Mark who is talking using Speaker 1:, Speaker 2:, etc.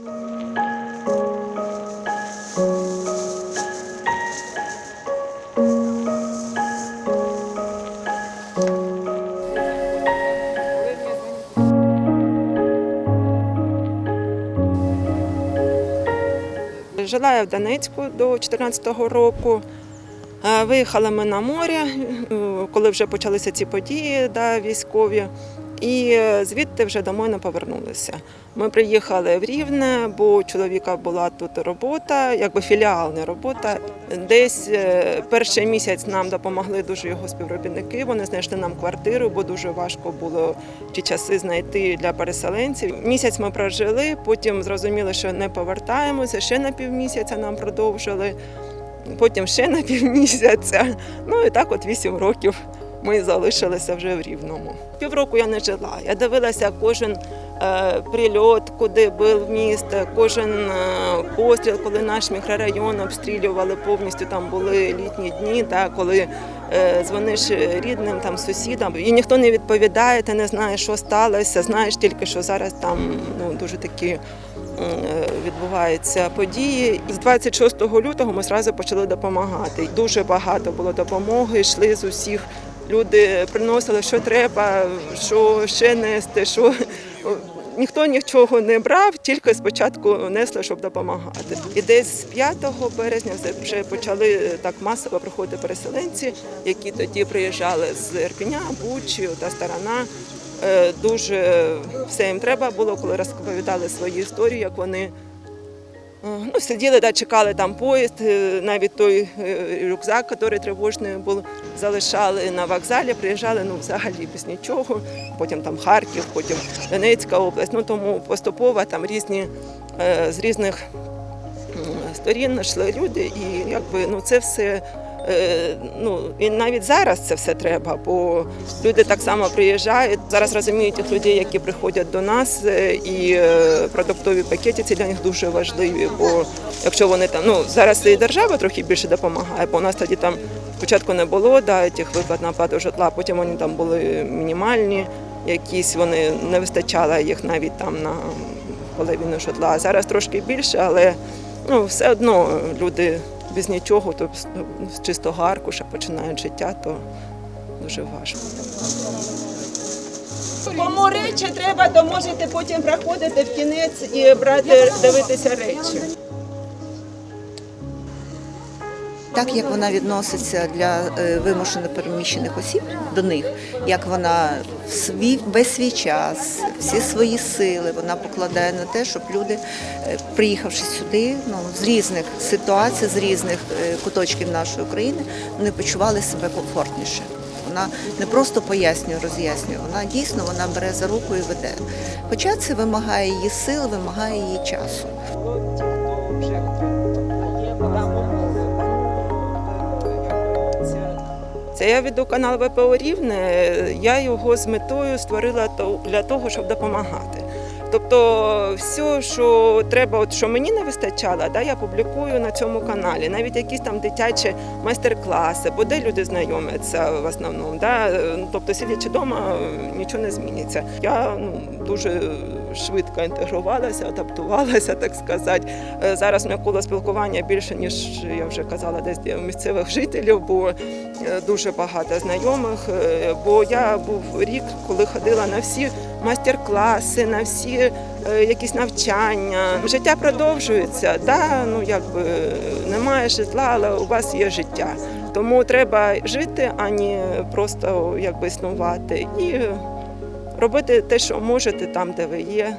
Speaker 1: Жила я в Донецьку до 2014 року. Е, Виїхали ми на море, коли вже почалися ці події да, військові, і е, звідти вже домой не повернулися. Ми приїхали в Рівне, бо у чоловіка була тут робота, якби філіальна робота. Десь е, перший місяць нам допомогли дуже його співробітники. Вони знайшли нам квартиру, бо дуже важко було ті часи знайти для переселенців. Місяць ми прожили, потім зрозуміли, що не повертаємося. Ще на півмісяця нам продовжили, потім ще на півмісяця. Ну і так, от вісім років ми залишилися вже в Рівному. Півроку я не жила. Я дивилася кожен е, прильот, куди був міст, кожен е, постріл, коли наш мікрорайон обстрілювали повністю. Там були літні дні, та, коли е, дзвониш рідним, там, сусідам, і ніхто не відповідає, ти не знаєш, що сталося. Знаєш тільки, що зараз там ну, дуже такі відбуваються події. З 26 лютого ми одразу почали допомагати. Дуже багато було допомоги, йшли з усіх. Люди приносили, що треба, що ще нести, що ніхто нічого не брав, тільки спочатку несли, щоб допомагати. І десь з 5 березня вже- почали так масово приходити переселенці, які тоді приїжджали з Ірпеня, Бучі, та сторона. Е, Дуже все їм треба було, коли розповідали свої історії, як вони Ну, сиділи, да, чекали там поїзд, е, навіть той е, рюкзак, який тривожний був, залишали на вокзалі, приїжджали ну, взагалі без нічого. Потім там Харків, потім Донецька область. Ну, тому поступово там різні е, з різних сторін йшли люди, і якби ну, це все. Е, Ну і навіть зараз це все треба, бо люди так само приїжджають. Зараз розуміють тих людей, які приходять до нас, е, і е, продуктові пакети ці для них дуже важливі. Бо якщо вони там ну зараз і держава трохи більше допомагає, бо у нас тоді там спочатку не було да, тих виплат на оплату житла, потім вони там були мінімальні, якісь вони не вистачало їх навіть там на половину житла. Зараз трошки більше, але ну все одно люди без нічого, то з- ну, з чистого аркуша починають життя, то дуже важко. Кому речі треба, то можете потім приходити в кінець і брати, дивитися речі.
Speaker 2: Так як вона відноситься для е, вимушено переміщених осіб до них, як вона свій весь свій час, всі свої сили вона покладає на те, щоб люди, е, приїхавши сюди, ну з різних ситуацій, з різних е, куточків нашої країни, вони почували себе комфортніше. Вона не просто пояснює, роз'яснює, вона дійсно вона бере за руку і веде. Хоча це вимагає її сил, вимагає її часу.
Speaker 1: Це я веду канал ВПО Рівне. Я його з метою створила для того, щоб допомагати. Тобто, все, що треба, от що мені не вистачало, да, я публікую на цьому каналі. Навіть якісь там дитячі майстер-класи, бо де люди знайомляться в основному. Да? Тобто, сидячи вдома, нічого не зміниться. Я ну, дуже швидко інтегрувалася, адаптувалася, так сказати. Е, Зараз моє коло спілкування більше, ніж я вже казала, десь у місцевих жителів, бо е, дуже багато знайомих. Е, Бо я був рік, коли ходила на всі майстер-класи, на всі якісь навчання. Життя продовжується. Да? Ну, якби, немає житла, але у вас є життя. Тому треба жити, а не просто якби, існувати. І робити те, що можете там, де ви є.